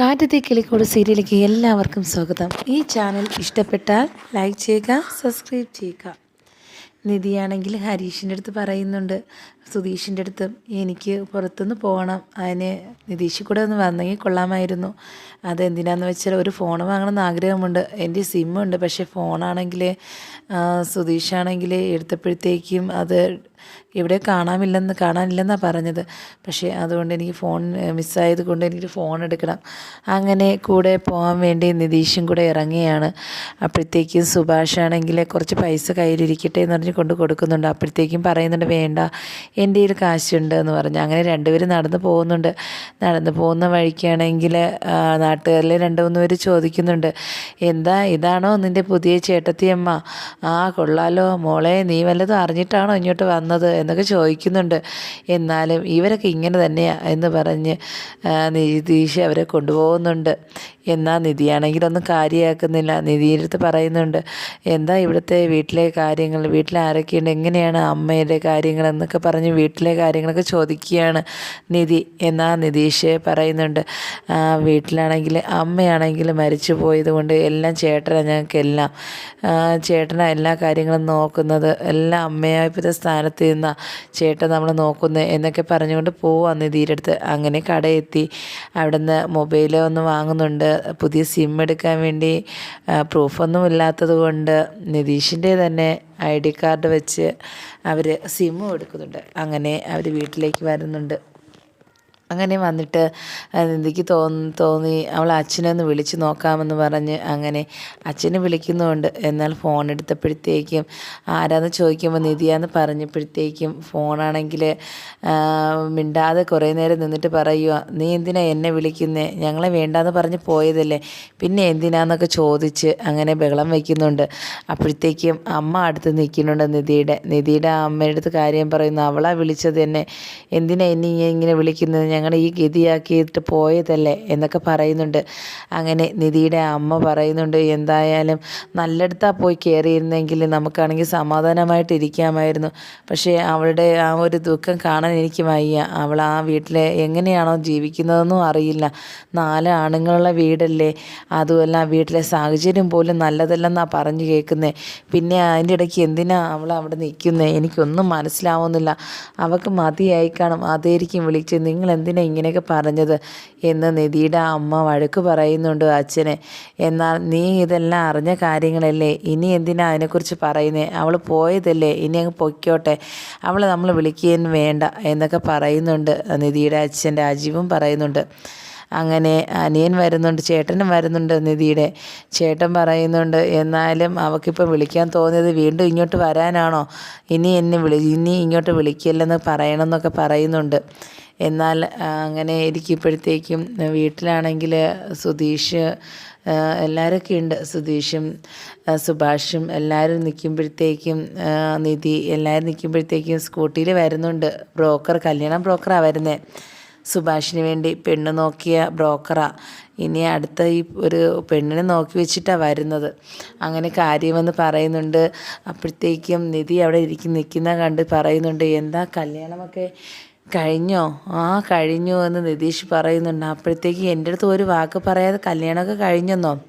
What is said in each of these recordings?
കാറ്റത്തെ കിളിക്കോട് സീരിയലിലേക്ക് എല്ലാവർക്കും സ്വാഗതം. ഈ ചാനൽ ഇഷ്ടപ്പെട്ടാൽ ലൈക്ക് ചെയ്യുക സബ്സ്ക്രൈബ് ചെയ്യുക. നിധിയാണെങ്കിൽ ഹരീഷിന്റെ അടുത്ത് പറയുന്നുണ്ട് സുധീഷിന്റെ അടുത്ത് എനിക്ക് പുറത്തുനിന്ന് പോകണം. അതിന് നിതീഷ് കൂടെ ഒന്ന് വന്നെങ്കിൽ കൊള്ളാമായിരുന്നു. അതെന്തിനാന്ന് വെച്ചാൽ ഒരു ഫോൺ വാങ്ങണമെന്ന് ആഗ്രഹമുണ്ട്. എന്റെ സിമ്മുണ്ട് പക്ഷേ ഫോണാണെങ്കിൽ സുധീഷാണെങ്കിൽ എടുത്തപ്പോഴത്തേക്കും അത് ഇവിടെ കാണാമില്ലെന്ന് കാണാനില്ലെന്നാണ് പറഞ്ഞത്. പക്ഷേ അതുകൊണ്ട് എനിക്ക് ഫോൺ മിസ്സായത് കൊണ്ട് എനിക്ക് ഫോൺ എടുക്കണം. അങ്ങനെ കൂടെ പോകാൻ വേണ്ടി നിതീഷും കൂടെ ഇറങ്ങിയാണ്. അപ്പോഴത്തേക്കും സുഭാഷ് സുഭാഷാണെങ്കിൽ കുറച്ച് പൈസ കയ്യിലിരിക്കട്ടെ എന്ന് പറഞ്ഞ് കൊണ്ട് കൊടുക്കുന്നുണ്ട്. അപ്പോഴത്തേക്കും പറയുന്നുണ്ട് വേണ്ട എന്റെ കയ്യിൽ കാശുണ്ട് എന്ന് പറഞ്ഞ്. അങ്ങനെ രണ്ടുപേരും നടന്നു പോകുന്നുണ്ട്. നടന്നു പോകുന്ന വഴിക്കാണെങ്കിൽ നാട്ടുകാരിലെ രണ്ട് മൂന്ന് പേര് ചോദിക്കുന്നുണ്ട്. എന്താ ഇതാണോ നിന്റെ പുതിയ ചേട്ടത്തിയമ്മ? ആ കൊള്ളാലോ. മോളെ നീ വല്ലതും അറിഞ്ഞിട്ടാണോ ഇങ്ങോട്ട് വന്നത്? എന്നൊക്കെ ചോദിക്കുന്നുണ്ട്. എന്നാലും ഇവരൊക്കെ ഇങ്ങനെ തന്നെയാണ് എന്ന് പറഞ്ഞ് നിതീഷ് അവരെ കൊണ്ടുപോകുന്നുണ്ട്. എന്നാൽ നിധിയാണെങ്കിലൊന്നും കാര്യമാക്കുന്നില്ല. നിധിയുടെ അടുത്ത് പറയുന്നുണ്ട് എന്താ ഇവിടുത്തെ വീട്ടിലെ കാര്യങ്ങൾ? വീട്ടിൽ ആരൊക്കെയുണ്ട്? എങ്ങനെയാണ് അമ്മയുടെ കാര്യങ്ങൾ എന്നൊക്കെ പറഞ്ഞ് വീട്ടിലെ കാര്യങ്ങളൊക്കെ ചോദിക്കുകയാണ് നിധി എന്നാ നിതീഷ് പറയുന്നുണ്ട്. വീട്ടിലാണെങ്കിൽ അമ്മയാണെങ്കിൽ മരിച്ചു പോയത് കൊണ്ട് എല്ലാം ചേട്ടനാണ് ഞങ്ങൾക്കെല്ലാം. ചേട്ടനാണ് എല്ലാ കാര്യങ്ങളും നോക്കുന്നത്. എല്ലാം അമ്മയായപ്പോഴത്തെ സ്ഥാനത്ത് നിന്നാണ് ചേട്ടൻ നമ്മൾ നോക്കുന്നത് എന്നൊക്കെ പറഞ്ഞുകൊണ്ട് പോവാം നിധിയുടെ അടുത്ത്. അങ്ങനെ കടയെത്തി. അവിടുന്ന് മൊബൈൽ ഒന്ന് വാങ്ങുന്നുണ്ട്. പുതിയ സിം എടുക്കാൻ വേണ്ടി പ്രൂഫൊന്നും ഇല്ലാത്തത് കൊണ്ട് നിതീഷിന്റെ തന്നെ ഐ ഡി കാർഡ് വെച്ച് അവർ സിമ്മും എടുക്കുന്നുണ്ട്. അങ്ങനെ അവർ വീട്ടിലേക്ക് വരുന്നുണ്ട്. അങ്ങനെ വന്നിട്ട് എന്തൊക്കെ തോന്നി തോന്നി അവൾ അച്ഛനെ ഒന്ന് വിളിച്ച് നോക്കാമെന്ന് പറഞ്ഞ് അങ്ങനെ അച്ഛനെ വിളിക്കുന്നുണ്ട്. എന്നാൽ ഫോൺ എടുത്തപ്പോഴത്തേക്കും ആരാന്ന് ചോദിക്കുമ്പോൾ നിധിയാന്ന് പറഞ്ഞപ്പോഴത്തേക്കും ഫോണാണെങ്കിൽ മിണ്ടാതെ കുറേ നേരം നിന്നിട്ട് പറയുക നീ എന്തിനാ എന്നെ വിളിക്കുന്നേ? ഞങ്ങളെ വേണ്ടാന്ന് പറഞ്ഞ് പോയതല്ലേ. പിന്നെ എന്തിനാന്നൊക്കെ ചോദിച്ച് അങ്ങനെ ബഹളം വയ്ക്കുന്നുണ്ട് അപ്പോഴത്തേക്കും അമ്മ അടുത്ത് നിൽക്കുന്നുണ്ട് നിധിയുടെ. നിധിയുടെ അമ്മയുടെ അടുത്ത് കാര്യം പറയുന്നു അവളാ വിളിച്ചത് എന്നെ. എന്തിനാ എന്നെ ഇങ്ങനെ വിളിക്കുന്നത്? ഞങ്ങളുടെ ഈ ഗതിയാക്കിയിട്ട് പോയതല്ലേ എന്നൊക്കെ പറയുന്നുണ്ട്. അങ്ങനെ നിധിയുടെ അമ്മ പറയുന്നുണ്ട് എന്തായാലും നല്ലയിടത്താണ് പോയി കയറിയിരുന്നെങ്കിൽ നമുക്കാണെങ്കിൽ സമാധാനമായിട്ട് ഇരിക്കാമായിരുന്നു. പക്ഷേ അവളുടെ ആ ഒരു ദുഃഖം കാണാൻ എനിക്ക് വയ്യ. അവൾ ആ വീട്ടിലെ എങ്ങനെയാണോ ജീവിക്കുന്നതെന്നും അറിയില്ല. നാല് ആണുങ്ങളുള്ള വീടല്ലേ? അതുമല്ല വീട്ടിലെ സാഹചര്യം പോലും നല്ലതല്ലെന്നാണ് പറഞ്ഞു കേൾക്കുന്നത് പിന്നെ അതിന്റെ ഇടയ്ക്ക് എന്തിനാ അവൾ അവിടെ നിൽക്കുന്നത് എനിക്കൊന്നും മനസ്സിലാവുന്നില്ല. അവൾക്ക് മതിയായി കാണും. അതായിരിക്കും വിളിച്ച് നിങ്ങൾ എന്തിനാ ഇങ്ങനെയൊക്കെ പറഞ്ഞത്? എന്ന് നിധിയുടെ അമ്മ വഴക്ക് പറയുന്നുണ്ട് അച്ഛനെ. എന്നാൽ നീ ഇതെല്ലാം അറിഞ്ഞ കാര്യങ്ങളല്ലേ? ഇനി എന്തിനാ അതിനെക്കുറിച്ച് പറയുന്നേ? അവൾ പോയതല്ലേ? ഇനി അങ്ങ് പൊയ്ക്കോട്ടെ. അവളെ നമ്മൾ വിളിക്കുകയും വേണ്ട എന്നൊക്കെ പറയുന്നുണ്ട് നിധിയുടെ അച്ഛൻ. രാജീവും പറയുന്നുണ്ട്. അങ്ങനെ അനിയൻ വരുന്നുണ്ട് ചേട്ടനും വരുന്നുണ്ട് നിധിയുടെ. ചേട്ടൻ പറയുന്നുണ്ട് എന്നാലും അവൾക്കിപ്പം വിളിക്കാൻ തോന്നിയത് വീണ്ടും ഇങ്ങോട്ട് വരാനാണോ? ഇനി എന്നെ വിളി ഇനി ഇങ്ങോട്ട് വിളിക്കില്ലെന്ന് പറയണമെന്നൊക്കെ പറയുന്നുണ്ട്. എന്നാൽ അങ്ങനെ ഇരിക്കുമ്പോഴത്തേക്കും വീട്ടിലാണെങ്കിൽ സുധീഷ് എല്ലാവരൊക്കെ ഉണ്ട്. സുധീഷും സുഭാഷും എല്ലാവരും നിൽക്കുമ്പോഴത്തേക്കും നിധി എല്ലാവരും നിൽക്കുമ്പോഴത്തേക്കും സ്കൂട്ടിയിൽ വരുന്നുണ്ട്. ബ്രോക്കർ കല്യാണം ബ്രോക്കറാണ് വരുന്നത് സുഭാഷിന് വേണ്ടി പെണ്ണ് നോക്കിയ ബ്രോക്കറാ. ഇനി അടുത്ത ഈ ഒരു പെണ്ണിനെ നോക്കി വെച്ചിട്ടാണ് വരുന്നത്. അങ്ങനെ കാര്യമെന്ന് പറയുന്നുണ്ട്. അപ്പോഴത്തേക്കും നിധി അവിടെ ഇരിക്കും നിൽക്കുന്ന കണ്ട് പറയുന്നുണ്ട് എന്താ കല്യാണമൊക്കെ കഴിഞ്ഞോ? ആ കഴിഞ്ഞു എന്ന് നിതീഷ് പറയുന്നുണ്ട്. അപ്പോഴത്തേക്ക് എന്റെ അടുത്ത് ഒരു വാക്ക് പറയാതെ കല്യാണമൊക്കെ കഴിഞ്ഞെന്നോ?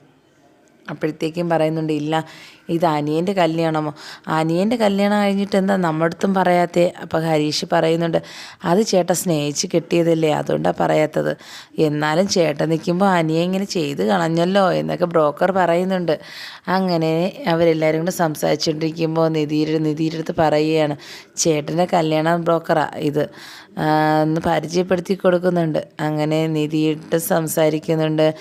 അപ്പോഴത്തേക്കും പറയുന്നുണ്ട് ഇല്ല ഇത് അനിയന്റെ കല്യാണമോ അനിയന്റെ കല്യാണം കഴിഞ്ഞിട്ട് എന്താ നമ്മടത്തും പറയാത്തേ? അപ്പോൾ ഹരീഷ് പറയുന്നുണ്ട് അത് ചേട്ടൻ സ്നേഹിച്ച് കിട്ടിയതല്ലേ അതുകൊണ്ടാണ് പറയാത്തത്. എന്നാലും ചേട്ടൻ നിൽക്കുമ്പോൾ അനിയ ഇങ്ങനെ ചെയ്ത് കളഞ്ഞല്ലോ എന്നൊക്കെ ബ്രോക്കർ പറയുന്നുണ്ട്. അങ്ങനെ അവരെല്ലാവരും കൂടെ സംസാരിച്ചുകൊണ്ടിരിക്കുമ്പോൾ നിധിയുടെ നിധിയുടെ അടുത്ത് പറയുകയാണ് ചേട്ടന്റെ കല്യാണം ബ്രോക്കറാണ് ഇത്. ഒന്ന് പരിചയപ്പെടുത്തി കൊടുക്കുന്നുണ്ട്. അങ്ങനെ നിധിയിട്ട് സംസാരിക്കുന്നുണ്ട്.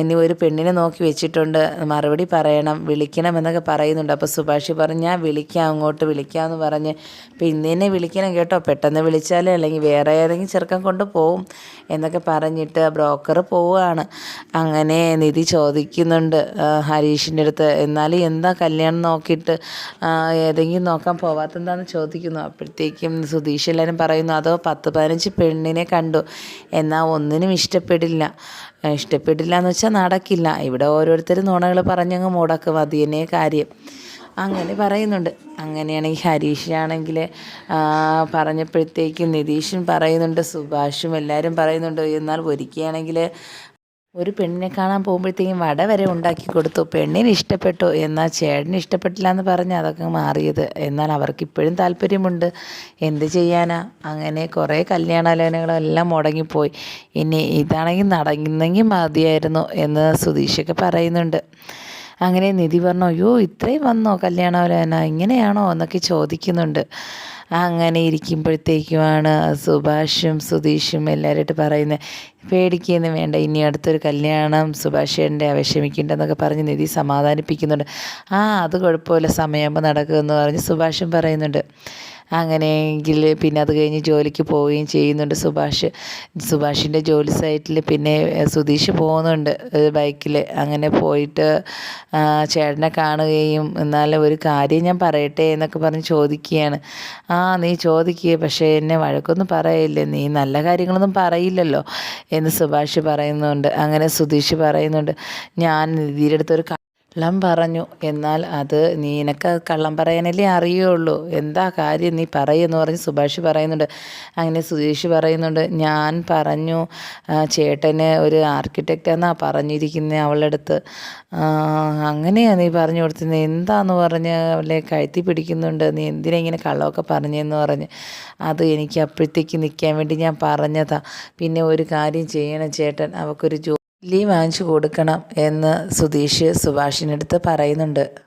ഇനി ഒരു പെണ്ണിനെ നോക്കി വെച്ചിട്ടുണ്ട്. മറുപടി പറയണം വിളിക്കണം എന്നൊക്കെ പറയുന്നുണ്ട്. അപ്പോൾ സുഭാഷി പറഞ്ഞു ഞാൻ വിളിക്കാം അങ്ങോട്ട് വിളിക്കാം എന്ന് പറഞ്ഞ്. അപ്പോൾ ഇന്ന് തന്നെ വിളിക്കണം കേട്ടോ. പെട്ടെന്ന് വിളിച്ചാലേ അല്ലെങ്കിൽ വേറെ ഏതെങ്കിലും ചെറുക്കം കൊണ്ട് പോവും എന്നൊക്കെ പറഞ്ഞിട്ട് ബ്രോക്കർ പോവുകയാണ്. അങ്ങനെ നിധി ചോദിക്കുന്നുണ്ട് ഹരീഷിന്റെ അടുത്ത് എന്നാലും എന്താ കല്യാണം നോക്കിയിട്ട് ഏതെങ്കിലും നോക്കാൻ പോവാത്തെന്താണെന്ന് ചോദിക്കുന്നു. അപ്പോഴത്തേക്കും സുധീഷ് എല്ലാവരും പറയുന്നു അതോ പത്ത് പതിനഞ്ച് പെണ്ണിനെ കണ്ടു. എന്നാൽ ഒന്നിനും ഇഷ്ടപ്പെടില്ല. ഇഷ്ടപ്പെട്ടില്ല എന്ന് വെച്ചാൽ നടക്കില്ല. ഇവിടെ ഓരോരുത്തരും നുണകൾ പറഞ്ഞങ്ങ് മുടക്കും. അത് തന്നെ കാര്യം. അങ്ങനെ പറയുന്നുണ്ട്. അങ്ങനെയാണെങ്കിൽ ഹരീഷാണെങ്കിൽ പറഞ്ഞപ്പോഴത്തേക്കും നിതീഷും പറയുന്നുണ്ട് സുഭാഷും എല്ലാവരും പറയുന്നുണ്ട് എന്നാൽ ഒരിക്കുകയാണെങ്കിൽ ഒരു പെണ്ണിനെ കാണാൻ പോകുമ്പോഴത്തേക്കും വട വരെ ഉണ്ടാക്കി കൊടുത്തു? പെണ്ണിന് ഇഷ്ടപ്പെട്ടു? എന്നാൽ ചേട്ടന് ഇഷ്ടപ്പെട്ടില്ല എന്ന് പറഞ്ഞ് അതൊക്കെ മാറിയത്. എന്നാൽ അവർക്ക് ഇപ്പോഴും താല്പര്യമുണ്ട്. എന്ത് ചെയ്യാനാ? അങ്ങനെ കുറേ കല്യാണാലോചനകളെല്ലാം മുടങ്ങിപ്പോയി. ഇനി ഇതാണെങ്കിൽ നടങ്ങുന്നെങ്കിൽ മതിയായിരുന്നു എന്ന് സുധീഷൊക്കെ പറയുന്നുണ്ട്. അങ്ങനെ നിധി പറഞ്ഞു അയ്യോ ഇത്രയും വന്നോ കല്യാണാലോചന ഇങ്ങനെയാണോ? എന്നൊക്കെ ചോദിക്കുന്നുണ്ട്. അങ്ങനെ ഇരിക്കുമ്പോഴത്തേക്കുമാണ് സുഭാഷും സുധീഷും എല്ലാവരുമായിട്ട് പറയുന്നത് പേടിക്കുകയൊന്നും വേണ്ട ഇനി അടുത്തൊരു കല്യാണം സുഭാഷേന്റെ വിഷമിക്കേണ്ടെന്നൊക്കെ പറഞ്ഞ് നിധി സമാധാനിപ്പിക്കുന്നുണ്ട്. ആ അത് കുഴപ്പമില്ല സമയമാകുമ്പോൾ നടക്കുമെന്ന് പറഞ്ഞ് സുഭാഷും പറയുന്നുണ്ട്. അങ്ങനെയെങ്കിൽ പിന്നെ അത് കഴിഞ്ഞ് ജോലിക്ക് പോവുകയും ചെയ്യുന്നുണ്ട് സുഭാഷ്. സുഭാഷിന്റെ ജോലി സൈറ്റിൽ പിന്നെ സുധീഷ് പോകുന്നുണ്ട് ബൈക്കിൽ. അങ്ങനെ പോയിട്ട് ചേട്ടനെ കാണുകയും എന്നാലും ഒരു കാര്യം ഞാൻ പറയട്ടെ എന്നൊക്കെ പറഞ്ഞ് ചോദിക്കുകയാണ്. ആ നീ ചോദിക്കുക പക്ഷേ എന്നെ വഴക്കൊന്നും പറയില്ലേ നീ നല്ല കാര്യങ്ങളൊന്നും പറയില്ലല്ലോ എന്ന് സുഭാഷ് പറയുന്നുണ്ട്. അങ്ങനെ സുധീഷ് പറയുന്നുണ്ട് ഞാൻ നിധിയുടെ അടുത്തൊരു കള്ളം പറഞ്ഞു. എന്നാൽ അത് നിനക്ക് കള്ളം പറയാനല്ലേ അറിയുള്ളൂ. എന്താ കാര്യം നീ പറയുമെന്ന് പറഞ്ഞ് സുഭാഷ് പറയുന്നുണ്ട്. അങ്ങനെ സുധീഷ് പറയുന്നുണ്ട് ഞാൻ പറഞ്ഞു ചേട്ടന് ഒരു ആർക്കിടെക്റ്റ് എന്നാണ് പറഞ്ഞിരിക്കുന്നത് അവളുടെ അടുത്ത് അങ്ങനെയാണ് നീ പറഞ്ഞു കൊടുത്തുന്നത് എന്താന്ന് പറഞ്ഞ് അവളെ കഴുത്തി പിടിക്കുന്നുണ്ട്. നീ എന്തിനാ ഇങ്ങനെ കള്ളമൊക്കെ പറഞ്ഞതെന്ന് പറഞ്ഞ്? അത് എനിക്ക് അപ്പോഴത്തേക്ക് നിൽക്കാൻ വേണ്ടി ഞാൻ പറഞ്ഞതാണ് പിന്നെ ഒരു കാര്യം ചെയ്യണം ചേട്ടൻ. അവൾക്കൊരു ജോ ലീവ് വാങ്ങിച്ചു കൊടുക്കണം എന്ന് സുധീഷ് സുഭാഷിനടുത്ത് പറയുന്നുണ്ട്.